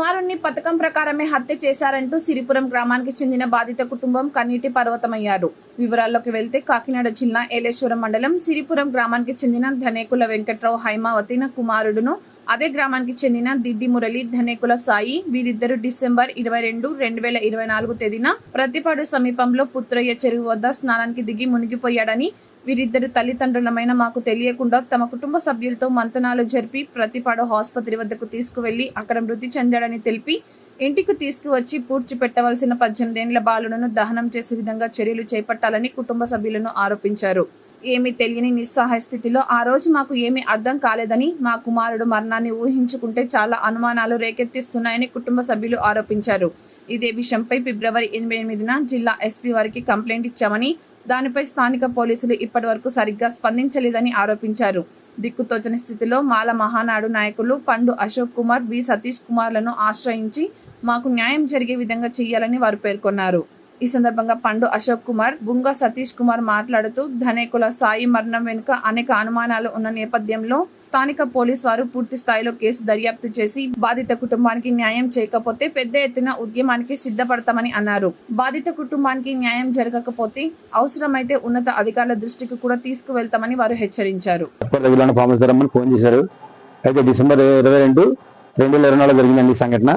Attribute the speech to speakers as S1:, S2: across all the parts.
S1: కుమారుణ్ణి పథకం ప్రకారమే హత్య చేశారంటూ సిరిపురం గ్రామానికి చెందిన బాధిత కుటుంబం కన్నీటి పర్వతమయ్యారు. వివరాల్లోకి వెళ్తే కాకినాడ జిల్లా ఏలేశ్వరం మండలం సిరిపురం గ్రామానికి చెందిన ధనేకుల వెంకట్రావు హైమావతి కుమారుడును అదే గ్రామానికి చెందిన దిడ్డి మురళి ధనేకుల సాయి వీరిద్దరు డిసెంబర్ ఇరవై రెండు రెండు వేల ఇరవై నాలుగు తేదీన ప్రతిపాడు సమీపంలో పుత్రయ్య చెరువు వద్ద స్నానానికి దిగి మునిగిపోయాడని వీరిద్దరు తల్లిదండ్రులమైన మాకు తెలియకుండా తమ కుటుంబ సభ్యులతో మంతనాలు జరిపి ప్రతిపాడు ఆసుపత్రి వద్దకు తీసుకువెళ్ళి అక్కడ మృతి చెందాడని తెలిపి ఇంటికి తీసుకువచ్చి పూడ్చి పెట్టవలసిన పద్దెనిమిదేండ్ల బాలులను దహనం చేసే విధంగా చర్యలు చేపట్టాలని కుటుంబ సభ్యులను ఆరోపించారు. ఏమీ తెలియని నిస్సహాయ స్థితిలో ఆ రోజు మాకు ఏమీ అర్థం కాలేదని మా కుమారుడు మరణాన్ని ఊహించుకుంటే చాలా అనుమానాలు రేకెత్తిస్తున్నాయని కుటుంబ సభ్యులు ఆరోపించారు. ఇదే విషయంపై ఫిబ్రవరి ఎనిమిది ఎనిమిదిన జిల్లా ఎస్పీ వారికి కంప్లైంట్ ఇచ్చామని దానిపై స్థానిక పోలీసులు ఇప్పటి వరకు సరిగ్గా స్పందించలేదని ఆరోపించారు. దిక్కుతోచని స్థితిలో మాల మహానాడు నాయకులు పండు అశోక్ కుమార్ బి సతీష్ కుమార్లను ఆశ్రయించి మాకు న్యాయం జరిగే విధంగా చేయాలని వారు పేర్కొన్నారు. ఈ సందర్భంగా పండు అశోక్ కుమార్ బుంగ సతీష్ కుమార్ మాట్లాడుతూ ధనేకుల సాయి మరణం వెనుక అనేక అనుమానాలు ఉన్న నేపథ్యంలో స్థానిక పోలీస్ వారు పూర్తి స్థాయిలో కేసు దర్యాప్తు చేసి బాధిత కుటుంబానికి న్యాయం చేయకపోతే పెద్ద ఎత్తున ఉద్యమానికి సిద్ధపడతామని అన్నారు. బాధిత కుటుంబానికి న్యాయం జరగకపోతే అవసరమైతే ఉన్నత అధికారుల దృష్టికి కూడా తీసుకువెళ్తామని వారు హెచ్చరించారు.
S2: ఫోన్ చేశారు. అయితే డిసెంబర్ ఇరవై రెండు రెండు వేల ఇరవై నాలుగు జరిగిందండి సంఘటన.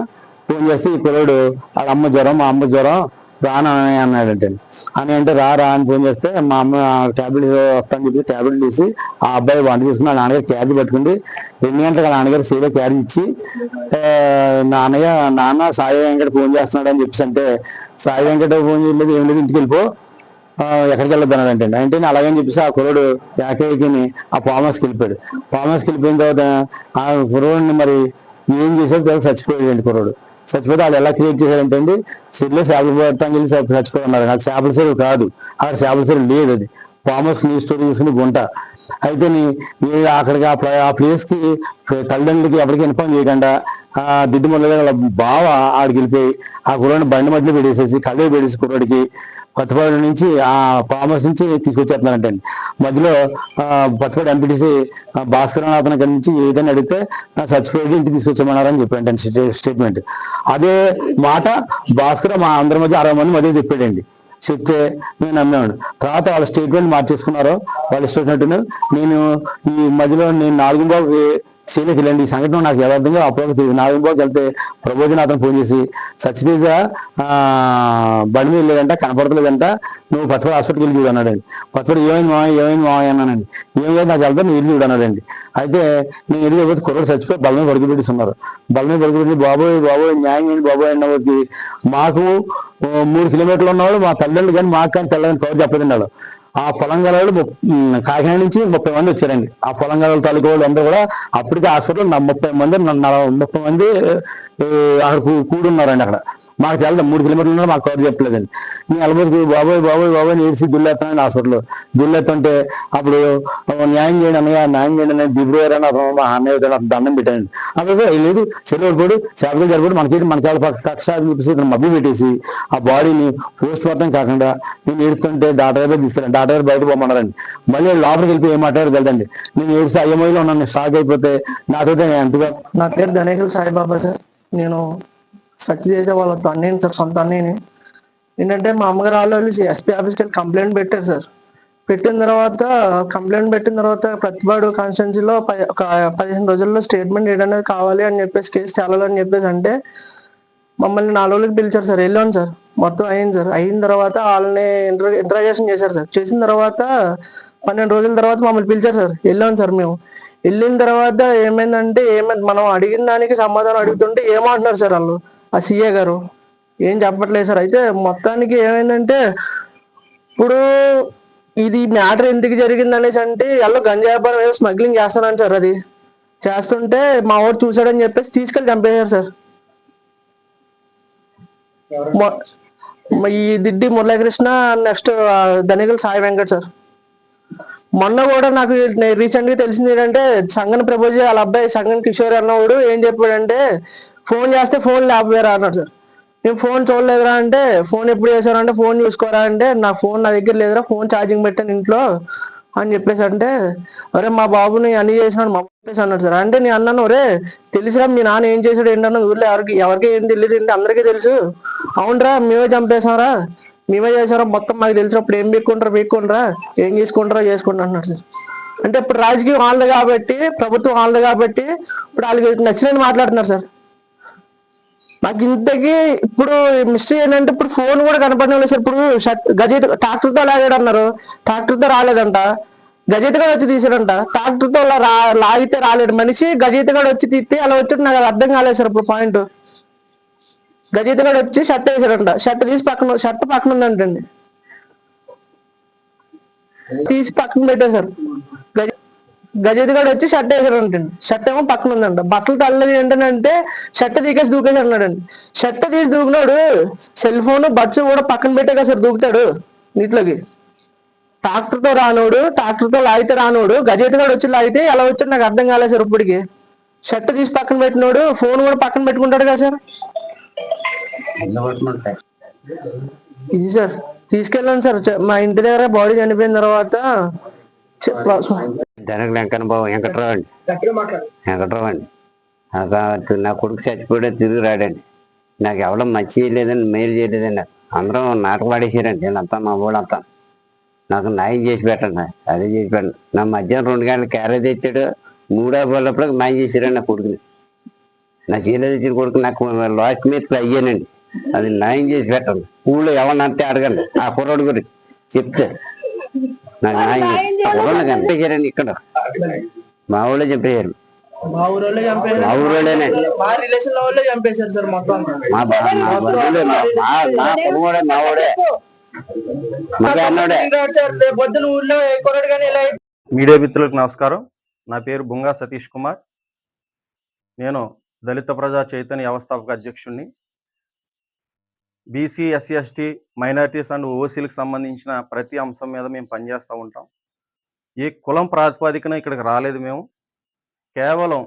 S2: ఫోన్ చేస్తే ఈ కుర్రాడు వాళ్ళ అమ్మ జ్వరం మా అమ్మ జ్వరం రాను అని అన్నాడంటే. అని అంటే రా రా అని ఫోన్ చేస్తే మా అమ్మ ట్యాబ్లెట్ వస్తాను చెప్పి ట్యాబ్లెట్ తీసి ఆ అబ్బాయి వంట చేసుకుని ఆ నాన్నగారు క్యారీ పట్టుకుండి రెండు గంటలకు ఆ నాన్నగారు సీలో క్యారీ ఇచ్చి నాన్నయ్య నాన్న సాయి వెంకట ఫోన్ చేస్తున్నాడు అని చెప్పేసి అంటే సాయి వెంకట ఫోన్ చేయలేదు ఏం లేదు ఇంటికి వెళ్ళిపో. ఎక్కడికి వెళ్ళొద్దు అంటే. అంటే అలాగని చెప్పేసి ఆ కుర్రోడు ఏకైకిని ఆ ఫామ్ హౌస్కి వెళ్ళిపోయాడు. ఫామ్ హౌస్కి వెళ్ళిపోయిన తర్వాత ఆ కుర్రోడిని మరి ఏం చేశారు తర్వాత చచ్చిపోయాడు కుర్రోడు. చచ్చిపోతే వాళ్ళు ఎలా క్రియేట్ చేశారంటే అండి సిరిలో చేపలు పడటానికి వెళ్ళి చచ్చిపో- చచ్చిపోయి ఉన్నారు అది చేపల చెరువు కాదు. అక్కడ చేపల చెరువు లేదు అది. ఫామ్ న్యూస్ స్టోరీ తీసుకుని గుంట. అయితే మీరు అక్కడికి ఆ ఆ ప్లేస్కి తల్లిదండ్రులకి ఎవరికి ఇన్ఫార్మ్ చేయకుండా ఆ దిడ్డు మొదలు వాళ్ళ బావ ఆడికి వెళ్ళిపోయి ఆ కుర్రాడిని బండి మధ్యలో పెట్టేసేసి కళ్ళే పెట్టేసి కుర్రాడికి కొత్తపాడు నుంచి ఆ ఫామ్ హౌస్ నుంచి తీసుకొచ్చేస్తున్నారంటే మధ్యలో ఆ, కొత్తపాడు ఎంపీటీసీ భాస్కర్ అతని దగ్గర నుంచి ఏదైనా అడిగితే ఆ, చచ్చిపోయి ఇంటికి తీసుకొచ్చామన్నారని చెప్పాడు స్టేట్మెంట్. అదే మాట భాస్కర్ మా అందరి మధ్య అరవై మంది మధ్య చెప్పాడండి. చెప్తే నేను నమ్మేవాడు తర్వాత వాళ్ళ స్టేట్మెంట్ మార్చేసుకున్నారు వాళ్ళు ఇష్టం నేను ఈ మధ్యలో నేను నాలుగు బాబు వెళ్ళండి ఈ సంఘటన నాకు యథార్థంగా అప్పుడు తెలియదు నాలుగు బాబుకి వెళ్తే ప్రబోజన అతను ఫోన్ చేసి సత్యతేజ బండి మీద లేదంట కనపడతలేదంట నువ్వు పచ్చపడి హాస్పిటల్కి వెళ్ళి చూడన్నాడండి అన్నాడండి. ఏమైంది మా ఏమైంది మా అన్నానండి ఏం లేదు నాకు వెళ్తాను నువ్వు వెళ్ళి చూడన్నాడండి అయితే నేను వెళ్ళి పోతే కుర్రలు చచ్చిపోయి బలమే పడుకుపెట్టి ఉన్నారు బలమే పడుకుపెట్టి బాబోయ్ బాబోయ్ న్యాయం ఏంటి బాబోయ్ అన్నవాడికి మాకు మూడు కిలోమీటర్లు ఉన్నవాడు మా తల్లిదండ్రులు కానీ మాకు కానీ తల్లిదండ్రులు కవర్ చెప్పదండి వాళ్ళు ఆ పొలం పొలంగల కాకినాడ నుంచి ముప్పై మంది వచ్చారండి. ఆ పొలం గల తాలూకు వాళ్ళు అందరూ కూడా అప్పటికే హాస్పిటల్ ముప్పై మంది ముప్పై మంది అక్కడ కూడున్నారండి అక్కడ. మాకు తెలదు మూడు కిలోమీటర్లు ఉన్నా మాకు కవర్ చెప్పలేదండి. నేను అలబోతుకు బాబోయ్ బాబోయ్ బాబోయ్ ఏడ్చి దుల్లేస్తానని హాస్పిటల్లో. దుల్లేస్తుంటే అప్పుడు న్యాయం చేయండి అన్నయ్య న్యాయం చేయండి అనేది దిగురు అని అతను మా అన్నయ్య అతను దండం పెట్టాను అప్పుడు లేదు సెలవు పడు చేపలు జరిపడు మనకి మనకి వాళ్ళ కక్ష అని చెప్పేసి ఇతను మబ్బి పెట్టేసి ఆ బాడీని పోస్ట్ మార్టం కాకుండా నేను ఏడుస్తుంటే డాక్టర్ గారు తీసుకెళ్ళాను డాక్టర్ గారు బయట పోమన్నారండి. మళ్ళీ లోపలికి వెళ్ళి ఏం మాట్లాడారు కదండి నేను ఏడిస్తే అయ్యమోయిలో ఉన్నాను షాక్ అయిపోతే నాతో ఎంతగా
S3: నా పేరు ధనేకుల సాయిబాబా సార్. నేను సత్యదేజ వాళ్ళ అన్నయ్యని సార్? సొంత అన్నయ్యని ఏంటంటే మా అమ్మగారు వాళ్ళు ఎస్పీ ఆఫీస్కి వెళ్ళి కంప్లైంట్ పెట్టారు సార్. పెట్టిన తర్వాత కంప్లైంట్ పెట్టిన తర్వాత ప్రతిపాడు కాన్స్టిట్యున్సీలో ఒక పదిహేను రోజుల్లో స్టేట్మెంట్ ఏదైనా కావాలి అని చెప్పేసి కేసు చాలని చెప్పేసి అంటే మమ్మల్ని నాలుగు రోజులకి పిలిచారు సార్. వెళ్ళాను సార్. మొత్తం అయింది సార్. అయిన తర్వాత వాళ్ళని ఇంటర్ ఇంటరాగేషన్ చేశారు సార్. చేసిన తర్వాత పన్నెండు రోజుల తర్వాత మమ్మల్ని పిలిచారు సార్. వెళ్ళాం సార్ మేము. వెళ్ళిన తర్వాత ఏమైందంటే ఏమైంది? మనం అడిగిన దానికి సమాధానం అడుగుతుంటే ఏమంటున్నారు సార్ వాళ్ళు? ఆ సీఏ గారు ఏం చెప్పట్లేదు సార్. అయితే మొత్తానికి ఏమైందంటే ఇప్పుడు ఇది మ్యాటర్ ఎందుకు జరిగింది అనేసి అంటే వాళ్ళు గంజా వ్యాపారం ఏదో స్మగ్లింగ్ చేస్తున్నాను సార్ అది. చేస్తుంటే మా వాడు చూసాడని చెప్పేసి తీసుకెళ్ళి చంపేశారు సార్. ఈ దిడ్డి మురళీకృష్ణ నెక్స్ట్ ధనికల్ సాయి వెంకట్ సార్. మొన్న కూడా నాకు రీసెంట్గా తెలిసింది ఏంటంటే సంగన్ ప్రపోజ్ వాళ్ళ అబ్బాయి సంగన్ కిషోర్ అన్నవాడు ఏం చెప్పాడంటే ఫోన్ చేస్తే ఫోన్ లేకపోయారా అన్నాడు సార్. నేను ఫోన్ చూడలేదురా అంటే ఫోన్ ఎప్పుడు చేశారా అంటే ఫోన్ చూసుకోరా అంటే నా ఫోన్ నా దగ్గర లేదురా ఫోన్ ఛార్జింగ్ పెట్టాను ఇంట్లో అని చెప్పేసి అంటే అరే మా బాబుని అన్ని చేసినాడు మా చెప్పేసి అన్నాడు సార్. అంటే నేను అన్నాను ఒరే తెలుసురా మీ నాన్న ఏం చేశాడు ఏంటన్నా ఊర్లో ఎవరికి ఎవరికి ఏం తెలియదు ఏంటి అందరికీ తెలుసు. అవునరా మేమే చంపేసాంరా మేమే చేసారా మొత్తం మాకు తెలుసు అప్పుడు ఏం పీక్కుంటారా పీక్కుంటారా ఏం చేసుకుంటారా చేసుకుంటా అన్నాడు సార్. అంటే ఇప్పుడు రాజకీయం వాళ్ళది కాబట్టి ప్రభుత్వం వాళ్ళది కాబట్టి ఇప్పుడు వాళ్ళకి నచ్చినట్టు మాట్లాడుతున్నారు సార్. నాకు ఇంతకీ ఇప్పుడు మిస్టరీ ఏంటంటే ఇప్పుడు ఫోన్ కూడా కనపడడం లేదు సార్. ఇప్పుడు గజేత గజేత్ ట్రాక్టర్తో లాగాడు అన్నారు ట్రాక్టర్తో రాలేదంట. గజేతగాడు వచ్చి తీసాడంట ట్రాక్టర్తో రా- లాగితే రాలేడు మనిషి గజేతగాడు వచ్చి తీస్తే అలా వచ్చి నాకు అర్థం కాలేదు సార్ ఇప్పుడు పాయింట్. గజేతగాడు వచ్చి షర్ట్ వేసాడంట షర్ట్ తీసి పక్కన షర్ట్ పక్కన ఉందంటండి. తీసి పక్కన పెట్టాడు సార్. గజేదిగాడు వచ్చి షర్ట్ వేసాడు అంటండి. షర్ట్ ఏమో పక్కన ఉందంట. బట్టలు తల్లది ఏంటంటే షర్ట్ తీకేసి దూకేసి అన్నాడండి షర్ట్ తీసి దూకినాడు సెల్ ఫోన్ బడ్స్ కూడా పక్కన పెట్టే కదా సార్ దూకుతాడు నీటిలోకి. ట్రాక్టర్తో రానోడు ట్రాక్టర్తో లాగితే రానోడు గజేత్ వచ్చి లాగితే ఎలా వచ్చాడు నాకు అర్థం కాలేదు సార్ ఇప్పటికి. షర్ట్ తీసి పక్కన పెట్టినోడు ఫోన్ కూడా పక్కన పెట్టుకుంటాడు కదా సార్. ఇది సార్ తీసుకెళ్ళాను సార్. మా ఇంటి దగ్గర బాడీ చనిపోయిన తర్వాత
S4: వెంకన్న బాబు వెంకట్రావు అండి వెంకట్రావు అండి నాకు నా కొడుకు చచ్చిపోయాడు తిరిగి రాడండి నాకు ఎవడం మంచి చేయలేదండి మేలు చేయలేదండి నాకు అందరం నాటక పడేసారండి వీళ్ళంతా మా వాళ్ళంతా నాకు న్యాయం చేసి పెట్టండి అదే చేసి పెట్టండి. నా మధ్యాహ్నం రెండు గంటల క్యారేజ్ తెచ్చాడు మూడో పోలప్పుడు న్యాయం చేశారండి నా కొడుకుని. నా జైలు తెచ్చిన కొడుకు నాకు లాస్ట్ మీద అయ్యానండి. అది న్యాయం చేసి పెట్టండి. ఊళ్ళో ఎవరినంటే అడగండి. ఆ కుర్రోడు గురించి చెప్తే. నాకు చంపేశారండి ఇక్కడ. మా ఊళ్ళో చంపేశారు.
S3: మా ఊరోళ్ళే చంపేశారు.
S4: మా
S3: రిలేషన్ చంపేశారు సార్ మొత్తం.
S4: మా ఊడే
S5: మీడియా మిత్రులకు నమస్కారం. నా పేరు బుంగా సతీష్ కుమార్. నేను దళిత ప్రజా చైతన్య వ్యవస్థాపక అధ్యక్షుడిని BC SC ST minorities and ఓసీలకు సంబంధించిన ప్రతి అంశం మీద మేము పనిచేస్తూ ఉంటాం. ఈ కులం ప్రాతిపదికన ఇక్కడికి రాలేదు మేము. కేవలం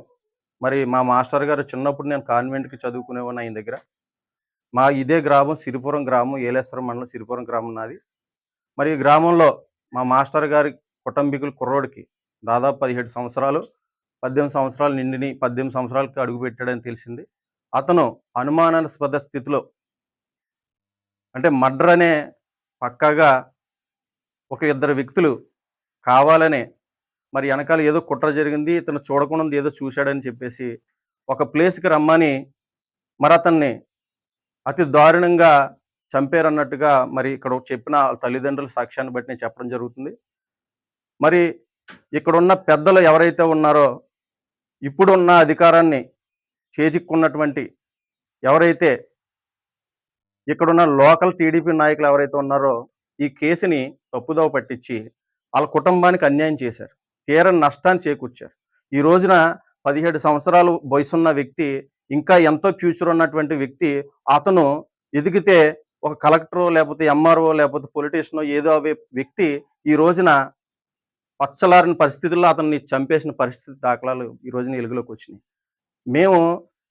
S5: మరి మా మాస్టర్ గారు చిన్నప్పుడు నేను కాన్వెంట్కి చదువుకునేవాడిని ఆయన దగ్గర. మా ఇదే గ్రామం సిరిపురం గ్రామం ఏలేశ్వరం మండలం సిరిపురం గ్రామం నాది. మరి ఈ గ్రామంలో మా మాస్టర్ గారి కుటుంబీకులు కుర్రోడికి దాదాపు పదిహేడు సంవత్సరాలు పద్దెనిమిది సంవత్సరాలు నిండిని పద్దెనిమిది సంవత్సరాలకి అడుగుపెట్టాడని తెలిసింది. అతను అనుమానాస్పద స్థితిలో అంటే మర్డర్ అనే పక్కాగా ఒక ఇద్దరు వ్యక్తులు కావాలనే మరి వెనకాల ఏదో కుట్ర జరిగింది ఇతను చూడకుండా ఏదో చూశాడని చెప్పేసి ఒక ప్లేస్కి రమ్మని మరి అతన్ని అతి దారుణంగా చంపారన్నట్టుగా మరి ఇక్కడ చెప్పిన తల్లిదండ్రుల సాక్ష్యాన్ని బట్టి నేను చెప్పడం జరుగుతుంది. మరి ఇక్కడ ఉన్న పెద్దలు ఎవరైతే ఉన్నారో ఇప్పుడున్న అధికారాన్ని చేజిక్కున్నటువంటి ఎవరైతే ఇక్కడున్న లోకల్ టీడీపీ నాయకులు ఎవరైతే ఉన్నారో ఈ కేసుని తప్పుదోవ పట్టించి వాళ్ళ కుటుంబానికి అన్యాయం చేశారు. తీర నష్టాన్ని చేకూర్చారు. ఈ రోజున పదిహేడు సంవత్సరాలు వయసున్న వ్యక్తి ఇంకా ఎంతో ఫ్యూచర్ ఉన్నటువంటి వ్యక్తి అతను ఎదిగితే ఒక కలెక్టరో లేకపోతే ఎంఆర్ఓ లేకపోతే పొలిటీషియనో ఏదో అవే వ్యక్తి ఈ రోజున పచ్చలారిన పరిస్థితుల్లో అతన్ని చంపేసిన పరిస్థితి దాఖలాలు ఈ రోజున వెలుగులోకి వచ్చినాయి. మేము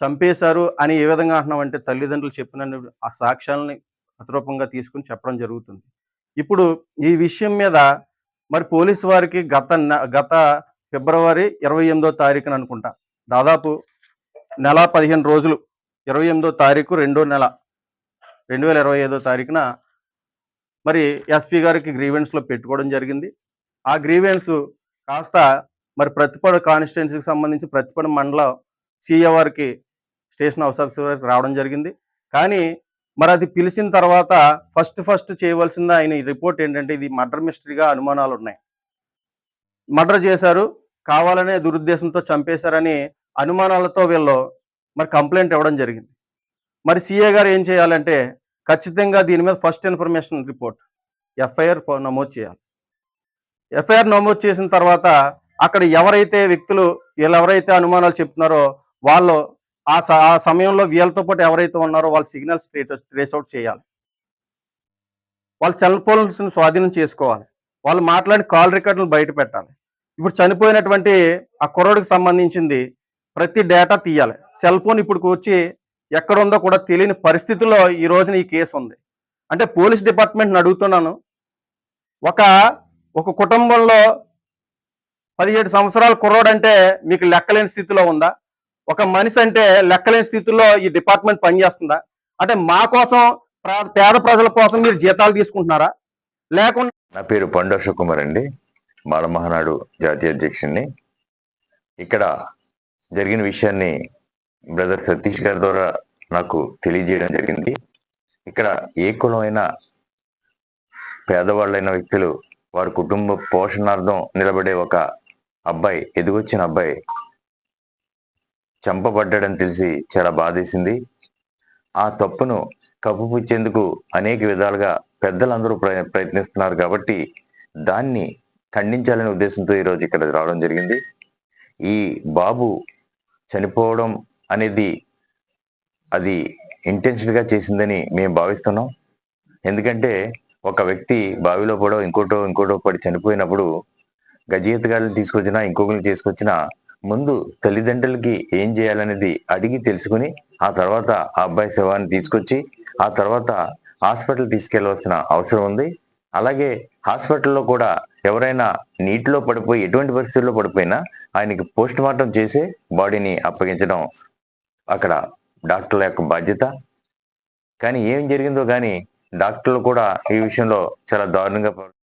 S5: చంపేశారు అని ఏ విధంగా అంటున్నామంటే తల్లిదండ్రులు చెప్పిన ఆ సాక్ష్యాలని అతరూపంగా తీసుకుని చెప్పడం జరుగుతుంది. ఇప్పుడు ఈ విషయం మీద మరి పోలీసు వారికి గత గత ఫిబ్రవరి ఇరవై ఎనిమిదో తారీఖున అనుకుంటా. దాదాపు నెల పదిహేను రోజులు ఇరవై ఎనిమిదో తారీఖు రెండో నెల రెండు వేల ఇరవై ఐదో తారీఖున మరి ఎస్పీ గారికి గ్రీవెన్స్లో పెట్టుకోవడం జరిగింది. ఆ గ్రీవెన్స్ కాస్త మరి ప్రతిపడ కాన్స్టిట్యున్సీకి సంబంధించి ప్రతిపడ మండలం సీఏ వారికి స్టేషన్ హౌస్ వరకు రావడం జరిగింది. కానీ మరి అది పిలిచిన తర్వాత ఫస్ట్ ఫస్ట్ చేయవలసింది ఆయన రిపోర్ట్ ఏంటంటే ఇది మర్డర్ మిస్టరీగా అనుమానాలు ఉన్నాయి. మర్డర్ చేశారు కావాలనే దురుద్దేశంతో చంపేశారని అనుమానాలతో వీళ్ళు మరి కంప్లైంట్ ఇవ్వడం జరిగింది. మరి సీఏ గారు ఏం చేయాలంటే ఖచ్చితంగా దీని మీద ఫస్ట్ ఇన్ఫర్మేషన్ రిపోర్ట్ ఎఫ్ఐఆర్ నమోదు చేయాలి. ఎఫ్ఐఆర్ నమోదు చేసిన తర్వాత అక్కడ ఎవరైతే వ్యక్తులు వీళ్ళు ఎవరైతే అనుమానాలు చెప్తున్నారో వాళ్ళు ఆ ఆ సమయంలో వీళ్ళతో పాటు ఎవరైతే ఉన్నారో వాళ్ళ సిగ్నల్స్ ట్రేస్ అవుట్ చేయాలి. వాళ్ళ సెల్ ఫోన్స్ని స్వాధీనం చేసుకోవాలి. వాళ్ళు మాట్లాడిన కాల్ రికార్డులను బయట పెట్టాలి. ఇప్పుడు చనిపోయినటువంటి ఆ కుర్రోడికి సంబంధించింది ప్రతి డేటా తీయాలి. సెల్ ఫోన్ ఇప్పుడు వచ్చి ఎక్కడ ఉందో కూడా తెలియని పరిస్థితుల్లో ఈ రోజున ఈ కేసు ఉంది. అంటే పోలీస్ డిపార్ట్మెంట్ని అడుగుతున్నాను. ఒక ఒక కుటుంబంలో పదిహేడు సంవత్సరాల కుర్రోడు అంటే మీకు లెక్కలేని స్థితిలో ఉందా? ఒక మనిషి అంటే లెక్కలేని స్థితిలో ఈ డిపార్ట్మెంట్ పనిచేస్తుందా? అంటే మా కోసం పేద ప్రజల కోసం మీరు జీతాలు తీసుకుంటున్నారా? లేకుండా
S6: నా పేరు పండు కుమార్ అండి. బాలమహనాడు జాతీయ అధ్యక్షుడిని ఇక్కడ జరిగిన విషయాన్ని బ్రదర్ సతీష్ గారి ద్వారా నాకు తెలియజేయడం జరిగింది. ఇక్కడ ఏ కులమైన పేదవాళ్ళైన వ్యక్తులు వారి కుటుంబ పోషణార్థం నిలబడే ఒక అబ్బాయి ఎదిగొచ్చిన అబ్బాయి చంపబడ్డాడని తెలిసి చాలా బాధేసింది. ఆ తప్పును కప్పుపుచ్చేందుకు అనేక విధాలుగా పెద్దలందరూ ప్రయత్నిస్తున్నారు కాబట్టి దాన్ని ఖండించాలనే ఉద్దేశంతో ఈరోజు ఇక్కడ రావడం జరిగింది. ఈ బాబు చనిపోవడం అనేది అది ఇంటెన్షన్గా చేసిందని మేము భావిస్తున్నాం. ఎందుకంటే ఒక వ్యక్తి బావిలో పడో ఇంకోటో ఇంకోటో పడి చనిపోయినప్పుడు గజీతగాళ్ళని తీసుకొచ్చినా ఇంకొకరిని తీసుకొచ్చినా ముందు తల్లిదండ్రులకి ఏం చేయాలనేది అడిగి తెలుసుకుని ఆ తర్వాత ఆ అబ్బాయి శవాన్ని తీసుకొచ్చి ఆ తర్వాత హాస్పిటల్ తీసుకెళ్ళవలసిన అవసరం ఉంది. అలాగే హాస్పిటల్లో కూడా ఎవరైనా నీటిలో పడిపోయి ఎటువంటి పరిస్థితుల్లో పడిపోయినా ఆయనకి పోస్ట్ మార్టం చేసే బాడీని అప్పగించడం అక్కడ డాక్టర్ల యొక్క బాధ్యత. కానీ ఏం జరిగిందో కానీ డాక్టర్లు కూడా ఈ విషయంలో చాలా దారుణంగా